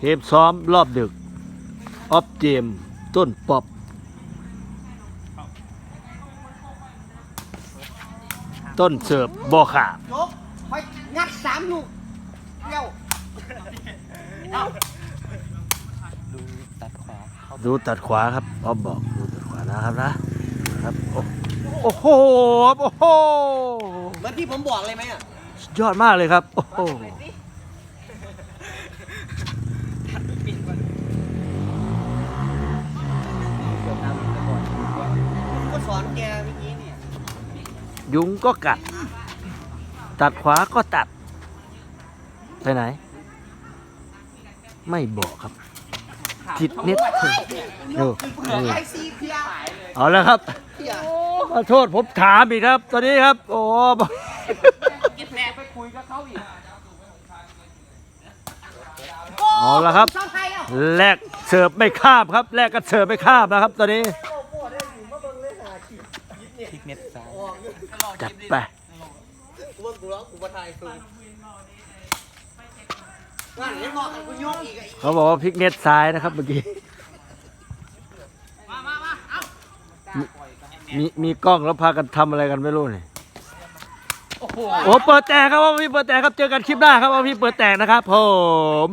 เกมซ้อมรอบดึก ออฟเจม ต้นปอบต้นเสิร์ฟบอขาดยกไปงัดสามลูกเร็วดูตัดขวาเข้าดูตัดขวาครับออฟบอกดูตัดขวานะครับนะครับโอ้โอ้โหโอ้โหเหมือนที่ผมบอกเลยไหมอะสุดยอดมากเลยครับ โอ้โห ผมก็ส อนแกเมื่อกี้เนี่ยยุงก็กัด ตัดขวาก็ตัด ไปไหน ไม่บอกครับ จิตนิดดูเผื่อไอซีเพียเอาแล้วครับเพียขอโทษผมถามอีกครับ ตอนนี้ครับ โอ้กินแม่ไปคุยกับเขาอีกเอาละครับชอบใครอะแลกเสิร์ฟไม่คาบครับ แลกกันเสิร์ฟไม่คาบนะครับ ตอนนี้พลิก เน็ตซ้ายจัดไปกูว่ากูร้องกูมาทายคือว่าเดี๋ยวบอกให้กูโยกอีกอะเขาบอกว่าพลิกเน็ตซ้ายนะครับเมื่อกี้มีมีมีกล้องแล้วพากันทำอะไรกันไม่รู้นี่โอ้โหโอ้เปิดแตกครับว่าพี่เปิดแตกครับเจอกันคลิปหน้าครับว่าพี่เปิดแตกนะครับผม